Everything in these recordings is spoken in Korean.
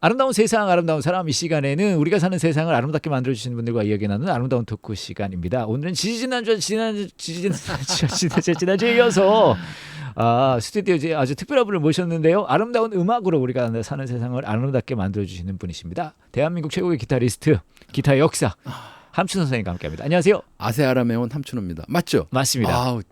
아름다운 세상, 아름다운 사람 이 시간에는 우리가 사는 세상을 아름답게 만들어 주시는 분들과 이야기 나누는 아름다운 토크 시간입니다. 오늘은 지지난주 지난주 지지난주 지난주 지난주에 이어서 아, 스튜디오에 아주 특별한 분을 모셨는데요. 아름다운 음악으로 우리가 사는 세상을 아름답게 만들어 주시는 분이십니다. 대한민국 최고의 기타리스트, 기타 역사 함춘 선생님과 함께합니다. 안녕하세요. 아세아람에 온 함춘호입니다. 맞죠? 맞습니다. 아우,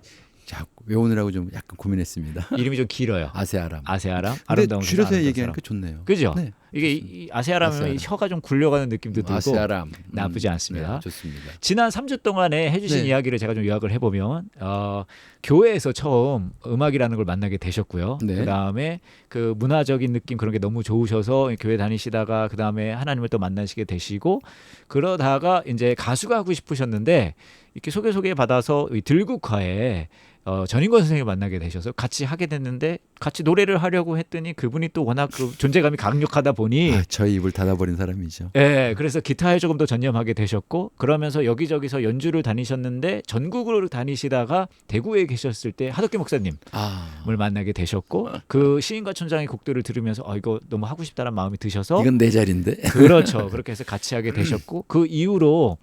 자꾸 외우느라고 좀 약간 고민했습니다. 이름이 좀 길어요. 아세아람. 아세아람. 아름다운 줄여서 얘기하니까. 좋네요. 그죠? 네. 이게 이- 이 아세아람은 아세아람. 혀가 좀 굴려가는 느낌도 들고 아세아람. 나쁘지 않습니다. 네, 좋습니다. 지난 3주 동안에 해주신 네. 이야기를 제가 좀 요약을 해보면 어, 교회에서 처음 음악이라는 걸 만나게 되셨고요. 네. 그 다음에 그 문화적인 느낌 그런 게 너무 좋으셔서 교회 다니시다가 그 다음에 하나님을 또 만나시게 되시고 그러다가 이제 가수가 하고 싶으셨는데 이렇게 소개 소개 받아서 이 들국화에 어, 전인권 선생님을 만나게 되셔서 같이 하게 됐는데 같이 노래를 하려고 했더니 그분이 또 워낙 그 존재감이 강력하다 보니 아, 저희 입을 닫아버린 사람이죠. 예, 그래서 기타에 조금 더 전념하게 되셨고 그러면서 여기저기서 연주를 다니셨는데 전국으로 다니시다가 대구에 계셨을 때 하덕기 목사님을 아, 만나게 되셨고 그 시인과 촌장의 곡들을 들으면서 아 이거 너무 하고 싶다는 마음이 드셔서 이건 내 자리인데. 그렇죠. 그렇게 해서 같이 하게 되셨고 그 이후로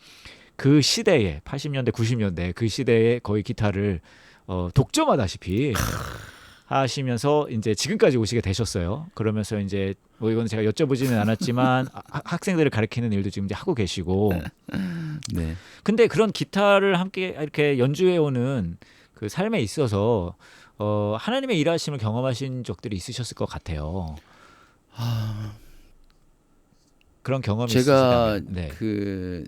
그 시대에 80년대 90년대 그 시대에 거의 기타를 어, 독점하다시피 하시면서 이제 지금까지 오시게 되셨어요. 그러면서 이제 뭐 이건 제가 여쭤보지는 않았지만 하- 학생들을 가르치는 일도 지금 이제 하고 계시고 네. 근데 그런 기타를 함께 이렇게 연주해 오는 그 삶에 있어서 어, 하나님의 일하심을 경험하신 적들이 있으셨을 것 같아요. 그런 경험이 제가 네. 그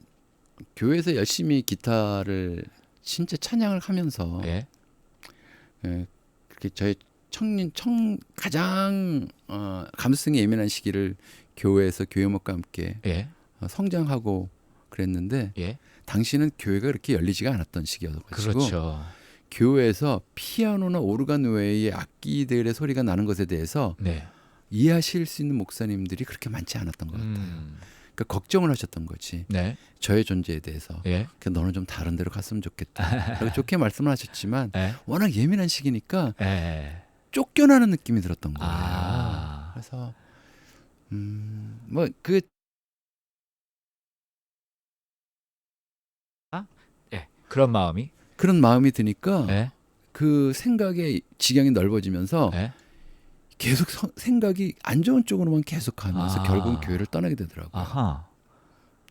교회에서 열심히 기타를 진짜 찬양을 하면서 예. 예, 그렇게 저희 청년 청 가장 어, 감수성이 예민한 시기를 교회에서 교회음악과 함께 예. 어, 성장하고 그랬는데 예. 당시는 교회가 그렇게 열리지가 않았던 시기여가지고 그렇죠. 교회에서 피아노나 오르간 외의 악기들의 소리가 나는 것에 대해서 네. 이해하실 수 있는 목사님들이 그렇게 많지 않았던 것 같아요. 음. 그러니까 걱정을 하셨던 거지 네. 저의 존재에 대해서. 예. 그 너는 좀 다른 데로 갔으면 좋겠다. 좋게 말씀을 하셨지만 예. 워낙 예민한 시기니까 예. 쫓겨나는 느낌이 들었던 거예요. 아. 그래서 음뭐그 예. 그런 마음이. 그런 마음이 드니까 예. 그 생각의 지경이 넓어지면서 예. 계속 서- 생각이 안 좋은 쪽으로만 계속 가면서 아. 결국은 교회를 떠나게 되더라고요. 아하.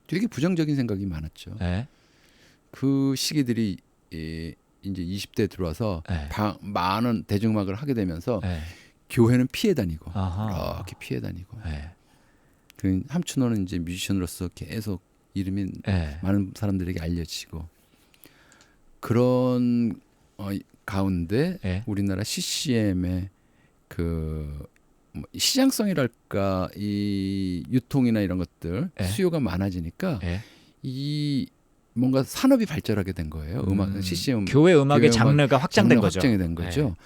되게 부정적인 생각이 많았죠. 예. 그 시기들이 예, 이제 20대 들어와서 예. 바- 많은 대중음악을 하게 되면서 예. 교회는 피해 다니고 아하. 이렇게 피해 다니고 예. 그 함춘호는 이제 뮤지션으로서 계속 이름이 예. 많은 사람들에게 알려지고 그런 어, 가운데 예. 우리나라 CCM의 그 뭐, 시장성이랄까 이 유통이나 이런 것들 예. 수요가 많아지니까 예. 이 뭔가 산업이 발전하게 된 거예요. 음악 음, CCM 교회 음악의 교회 음악 장르가 확장된 거죠. 확장이 된 거죠.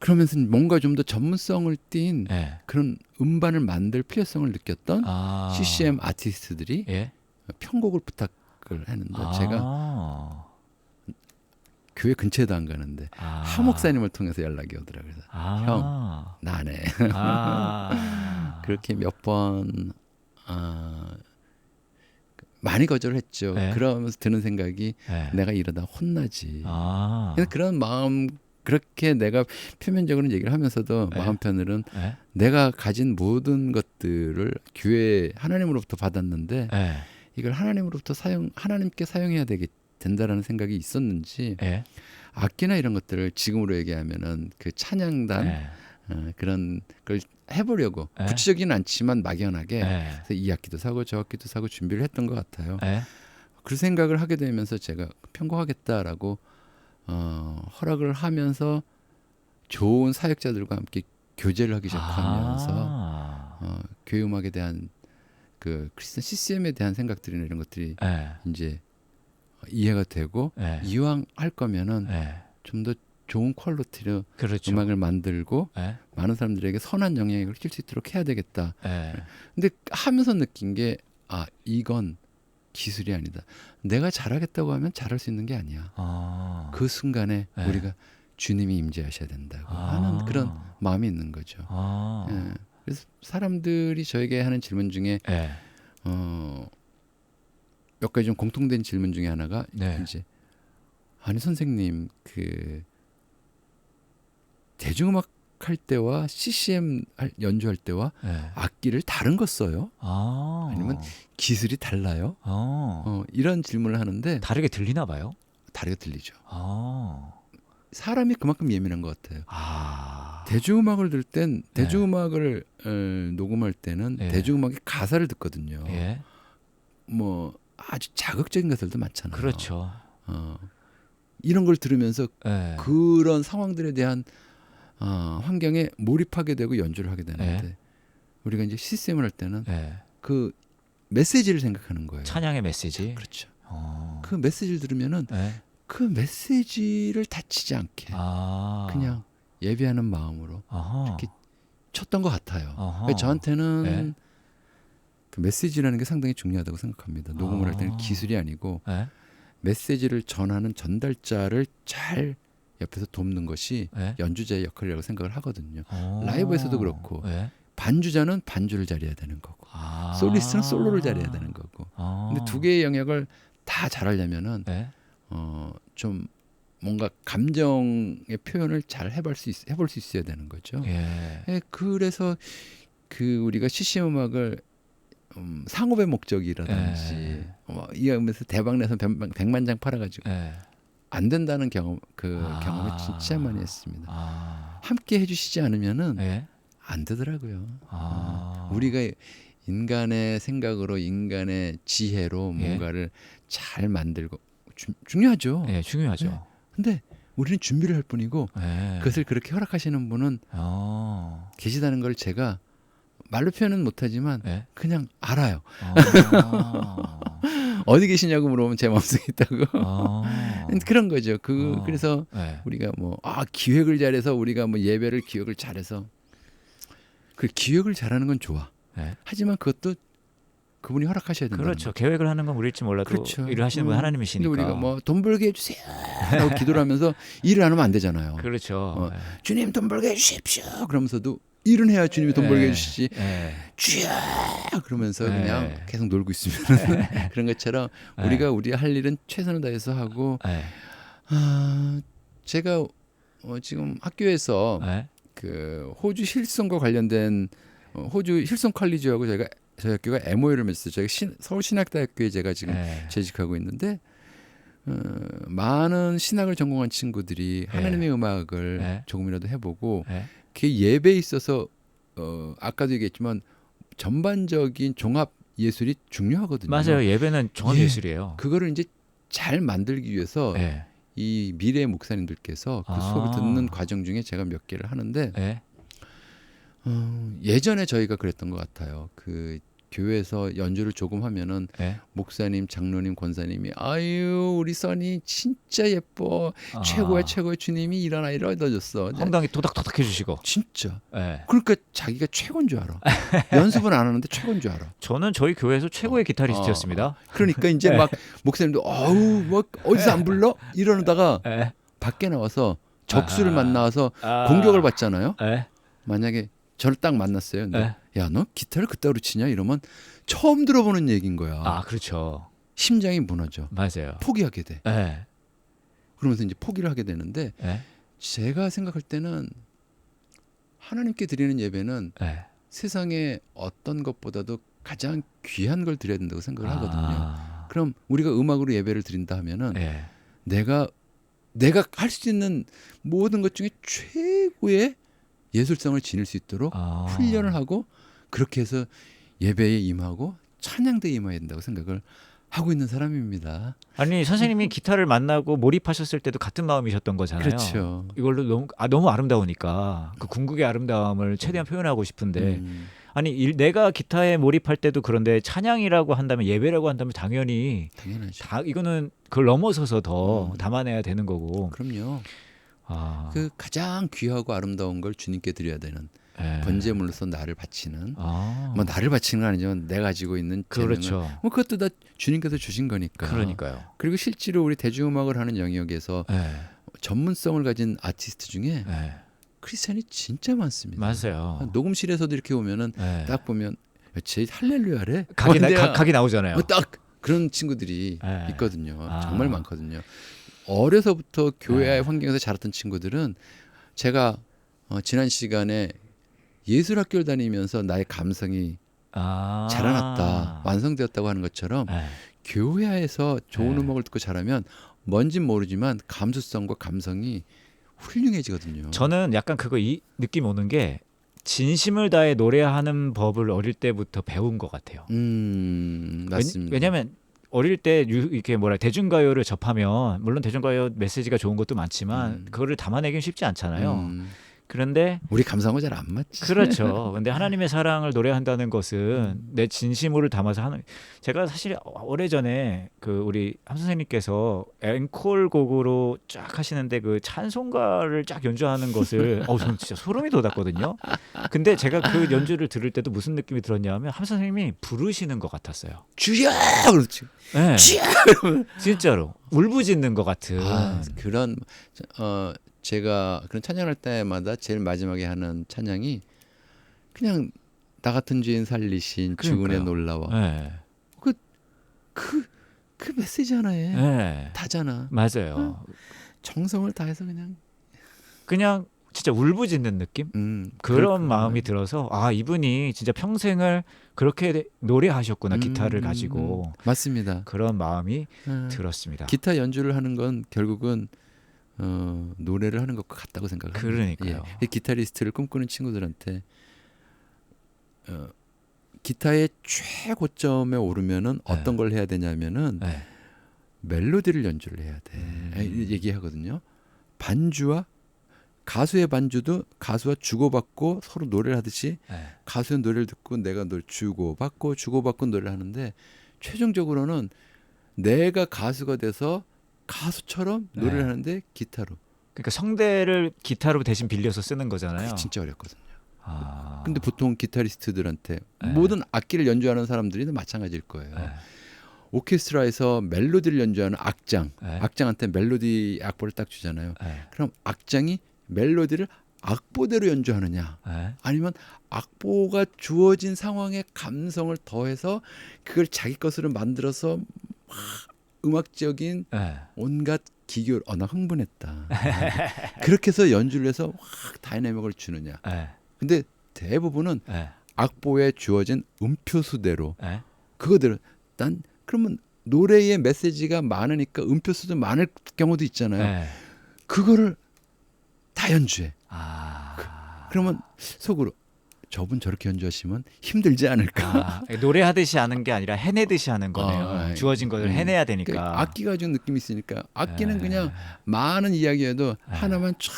그러면서 뭔가 좀 더 전문성을 띈 예. 그런 음반을 만들 필요성을 느꼈던 아. CCM 아티스트들이 예. 편곡을 부탁을 했는데 아. 제가 교회 근처에도 안 가는데 아. 하 목사님을 통해서 연락이 오더라고요. 그래서 아. 나네. 아. 그렇게 몇번 아, 많이 거절했죠. 네. 그러면서 드는 생각이 예. 내가 이러다 혼나지. 아. 그래서 그런 마음 그렇게 내가 표면적으로는 얘기를 하면서도 네. 마음 편으로는 예. 내가 가진 모든 것들을 교회 하나님으로부터 받았는데 예. 이걸 하나님으로부터 사용 하나님께 사용해야 되겠 된다라는 생각이 있었는지 예. 악기나 이런 것들을 지금으로 얘기하면은 그 찬양단 예. 어, 그런 걸 해보려고 네. 구체적이는 않지만 막연하게 예. 그래서 이 악기도 사고 저 악기도 사고 준비를 했던 것 같아요. 예. 그 생각을 하게 되면서 제가 편곡하겠다라고 어, 허락을 하면서 좋은 사역자들과 함께 교제를 하기 시작하면서 아. 어, 교회 음악에 대한 그 크리스천 CCM에 대한 생각들이나 이런 것들이 예. 이제 이해가 되고 예. 이왕 할 거면은 예. 좀더 좋은 퀄리티로 그렇죠. 음악을 만들고 예. 많은 사람들에게 선한 영향력을 낄수 있도록 해야 되겠다. 예. 근데 하면서 느낀 게 아 이건 기술이 아니다. 내가 잘하겠다고 하면 잘할 수 있는 게 아니야. 아. 그 순간에 네. 우리가 주님이 임재하셔야 된다고 아. 하는 그런 마음이 있는 거죠. 아. 예. 그래서 사람들이 저에게 하는 질문 중에 예. 어, 몇 가지 좀 공통된 질문 중에 하나가 네. 이제 아니 선생님 그 대중음악 할 때와 CCM 할- 연주할 때와 예. 악기를 다른 거 써요? 아. 아니면 기술이 달라요? 어. 어, 이런 질문을 하는데 다르게 들리나 봐요. 다르게 들리죠. 아. 사람이 그만큼 예민한 것 같아요. 아. 대중음악을 들땐 네. 대중음악을 어, 녹음할 때는 예. 대중음악의 가사를 듣거든요. 예. 뭐 아주 자극적인 가사들도 많잖아요. 그렇죠. 어, 이런 걸 들으면서 예. 그런 상황들에 대한 어, 환경에 몰입하게 되고 연주를 하게 되는데 네. 우리가 이제 시스템을 할 때는 예. 그 메시지를 생각하는 거예요. 찬양의 메시지. 그렇죠. 어. 그 메시지를 들으면은 예. 그 메시지를 다치지 않게 아. 그냥 예배하는 마음으로 아하. 이렇게 쳤던 것 같아요. 그러니까 저한테는 네. 그 메시지라는 게 상당히 중요하다고 생각합니다. 녹음을 할 때는 아. 기술이 아니고 예. 메시지를 전하는 전달자를 잘 옆에서 돕는 것이 예. 연주자의 역할이라고 생각을 하거든요. 어. 라이브에서도 그렇고. 예. 반주자는 반주를 잘해야 되는 거고 아. 솔리스트는 솔로를 잘해야 되는 거고. 아. 근데 두 개의 영역을 다 잘하려면은 예. 어, 좀 뭔가 감정의 표현을 잘 해볼 수 있, 해볼 수 있어야 되는 거죠. 예. 예, 그래서 그 우리가 CCM 음악을 음, 상업의 목적이라든지 예. 뭐 이하면서 대박 내서 백만, 백만 장 팔아가지고 예. 안 된다는 경험 그 아. 경험을 진짜 많이 했습니다. 아. 함께 해주시지 않으면은 예. 안 되더라고요. 아. 어, 우리가 인간의 생각으로 인간의 지혜로 예. 뭔가를 잘 만들고 주- 중요하죠. 예, 중요하죠. 네. 근데 우리는 준비를 할 뿐이고 예. 그것을 그렇게 허락하시는 분은 어. 계시다는 걸 제가 말로 표현은 못하지만 예. 그냥 알아요. 어. 어디 계시냐고 물어보면 제 마음속에 있다고. 어. 그런 거죠. 그 어. 그래서 예. 우리가 뭐 아 기획을 잘해서 우리가 뭐 예배를 기획을 잘해서 그 기획을 잘하는 건 좋아. 예. 하지만 그것도 그분이 허락하셔야 된다. 그렇죠. 계획을 하는 건 우리일지 몰라도 그렇죠. 일을 하시는 분 음. 하나님이시니까. 우리가 뭐 돈 벌게 해주세요. 라고 기도를 하면서 일을 안 하면 안 되잖아요. 그렇죠. 어, 예. 주님 돈 벌게 해주십시오. 그러면서도 일은 해야 주님이 돈 벌게 예. 해주시지. 예. 주여 그러면서 네. 그냥 계속 놀고 있으면 그런 것처럼 네. 우리가 우리 할 일은 최선을 다해서 하고 예. 아, 제가 어, 지금 학교에서 예. 그 호주 힐송과 관련된 어, 호주 힐송 컬리지하고 저희가 저희 학교가 MOU를 맺었어요. 저희가 신, 서울 신학대학교에 제가 지금 예. 재직하고 있는데 어, 많은 신학을 전공한 친구들이 하나님의 음악을 네. 조금이라도 해보고 예. 그 예배에 있어서 어, 아까도 얘기했지만 전반적인 종합 예술이 중요하거든요. 맞아요. 예배는 종합 예. 예술이에요. 그거를 이제 잘 만들기 위해서 예. 이 미래 목사님들께서 그 아. 수업을 듣는 과정 중에 제가 몇 개를 하는데 예. 어, 예전에 저희가 그랬던 것 같아요. 그 교회에서 연주를 조금 하면은 예. 목사님, 장로님, 권사님이 아유 우리 써니 진짜 예뻐 아. 최고의 최고의 주님이 이런 아이를 얻어줬어. 엉덩이 토닥토닥 해주시고. 진짜. 예. 그러니까 자기가 최고인 줄 알아. 연습은 안 하는데 최고인 줄 알아. 저는 저희 교회에서 최고의 기타리스트였습니다. 그러니까 이제 네. 막 목사님도 어우 뭐 어디서 안 불러 이러다가 예. 밖에 나와서 적수를 아. 만나서 아. 공격을 받잖아요. 예. 만약에 저를 딱 만났어요. 근데 예. 야 너 기타를 그따위로 치냐 이러면 처음 들어보는 얘기인 거야. 아 그렇죠. 심장이 무너져. 맞아요. 포기하게 돼. 예. 그러면서 이제 포기를 하게 되는데 예. 제가 생각할 때는 하나님께 드리는 예배는 예. 세상에 어떤 것보다도 가장 귀한 걸 드려야 된다고 생각을 하거든요. 아. 그럼 우리가 음악으로 예배를 드린다 하면은 예. 내가 내가 할 수 있는 모든 것 중에 최고의 예술성을 지닐 수 있도록 아. 훈련을 하고 그렇게 해서 예배에 임하고 찬양대에 임해야 된다고 생각을 하고 있는 사람입니다. 아니 선생님이 기타를 만나고 몰입하셨을 때도 같은 마음이셨던 거잖아요. 그렇죠. 이걸로 너무 아 너무 아름다우니까 그 궁극의 아름다움을 최대한 표현하고 싶은데 음, 아니 일, 내가 기타에 몰입할 때도 그런데 찬양이라고 한다면 예배라고 한다면 당연히 당연하죠. 다 이거는 그걸 넘어서서 더 음. 담아내야 되는 거고. 그럼요. 아, 그 가장 귀하고 아름다운 걸 주님께 드려야 되는 예. 번제물로서 나를 바치는 아, 뭐 나를 바치는 건 아니지만 내가 가지고 있는 재능을 그렇죠. 뭐 그것도 다 주님께서 주신 거니까. 그러니까요. 그리고 실제로 우리 대중음악을 하는 영역에서 예. 전문성을 가진 아티스트 중에 예. 크리스찬이 진짜 많습니다. 맞아요. 녹음실에서도 이렇게 오면은 네. 딱 보면 제 할렐루야래. 각이, 나, 각, 각이 나오잖아요. 뭐 딱 그런 친구들이 네. 있거든요. 아. 정말 많거든요. 어려서부터 교회의 네. 환경에서 자랐던 친구들은 제가 어, 지난 시간에 예술 학교를 다니면서 나의 감성이 아. 자라났다, 완성되었다고 하는 것처럼 네. 교회에서 좋은 네. 음악을 듣고 자라면 뭔진 모르지만 감수성과 감성이 훌륭해지거든요. 저는 약간 그거 이 느낌 오는 게 진심을 다해 노래하는 법을 어릴 때부터 배운 것 같아요. 음, 맞습니다. 왜냐, 면 어릴 때 유- 이렇게 뭐라 대중가요를 접하면 물론 대중가요 메시지가 좋은 것도 많지만 음. 그거를 담아내긴 쉽지 않잖아요. 음, 그런데 우리 감성은 잘안 맞지. 그렇죠. 근데 하나님의 사랑을 노래한다는 것은 음. 내 진심으로 담아서 하는. 제가 사실 오래 전에 그 우리 함 선생님께서 앵콜 곡으로 쫙 하시는데 그 찬송가를 쫙 연주하는 것을 어 저는 진짜 소름이 돋았거든요. 근데 제가 그 연주를 들을 때도 무슨 느낌이 들었냐면 함 선생님이 부르시는 것 같았어요. 주여 그렇지. 네, 주여. 진짜로 울부짖는 것 같은. 아, 그런 어 제가 그런 찬양할 때마다 제일 마지막에 하는 찬양이 그냥 나 같은 죄인 살리신 주은의. 놀라워. 네, 그그 메시지 하나에 네, 다잖아. 맞아요. 정성을 다해서 그냥 그냥 진짜 울부짖는 느낌? 음 그런 그럴 마음이 들어서 아 이분이 진짜 평생을 그렇게 노래하셨구나 음, 기타를 음, 가지고 음. 맞습니다. 그런 마음이 아, 들었습니다. 기타 연주를 하는 건 결국은 어, 노래를 하는 것과 같다고 생각합니다. 그러니까요. 예. 이 기타리스트를 꿈꾸는 친구들한테 어, 기타의 최고점에 오르면은 네. 어떤 걸 해야 되냐면은 네. 멜로디를 연주를 해야 돼. 음. 아, 이 얘기하거든요. 반주와 가수의 반주도 가수와 주고받고 서로 노래를 하듯이 네. 가수의 노래를 듣고 내가 널 주고받고 주고받고 노래를 하는데 최종적으로는 내가 가수가 돼서 가수처럼 노래를 네. 하는데 기타로. 그러니까 성대를 기타로 대신 빌려서 쓰는 그게 거잖아요. 진짜 어렵거든요. 아. 근데 보통 기타리스트들한테 네. 모든 악기를 연주하는 사람들이 다 마찬가지일 거예요. 네. 오케스트라에서 멜로디를 연주하는 악장, 네. 악장한테 멜로디 악보를 딱 주잖아요. 네. 그럼 악장이 멜로디를 악보대로 연주하느냐, 네. 아니면 악보가 주어진 상황에 감성을 더해서 그걸 자기 것으로 만들어서 막 음악적인 네. 온갖 기교, 어, 나 흥분했다. 그렇게 해서 연주를 해서 확 다이내믹을 주느냐. 네. 근데 대부분은 네. 악보에 주어진 음표 수대로 네. 그거대로 난 그러면 노래의 메시지가 많으니까 음표 수도 많을 경우도 있잖아요. 네. 그거를 다 연주해. 아. 그 러면 속으로 저분 저렇게 연주하시면 힘들지 않을까. 아, 노래하듯이 하는 게 아니라 해내듯이 하는 거네요. 어, 네. 주어진 것을 음. 해내야 그러니까 되니까. 악기가 준 느낌이 있으니까 악기는 네. 그냥 많은 이야기해도 네. 하나만 쫙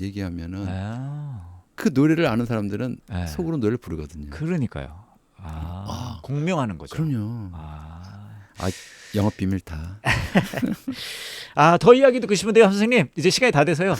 얘기하면은 아. 그 노래를 아는 사람들은 네. 속으로 노래를 부르거든요. 그러니까요. 아, 아. 공명하는 거죠. 그럼요. 아. 영업 비밀 다. 아, 더 이야기 듣고 싶은데요, 선생님. 이제 시간이 다 돼서요.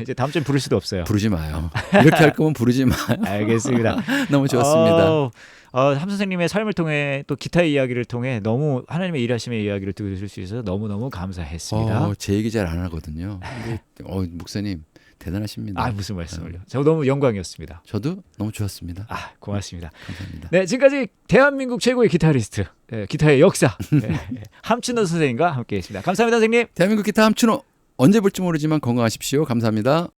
이제 다음 주에 부를 수도 없어요. 부르지 마요. 이렇게 할 거면 부르지 마. 알겠습니다. 너무 좋았습니다. 어, 어, 함 선생님의 삶을 통해 또 기타의 이야기를 통해 너무 하나님의 일하심의 이야기를 들을 수 있어서 너무 너무 감사했습니다. 어, 제 얘기 잘 안 하거든요. 근데, 어, 목사님 대단하십니다. 아 무슨 말씀을요? 저 너무 영광이었습니다. 저도 너무 좋았습니다. 아 고맙습니다. 감사합니다. 네 지금까지 대한민국 최고의 기타리스트, 네, 기타의 역사 네, 함춘호 선생님과 함께했습니다. 감사합니다, 선생님. 대한민국 기타 함춘호 언제 볼지 모르지만 건강하십시오. 감사합니다.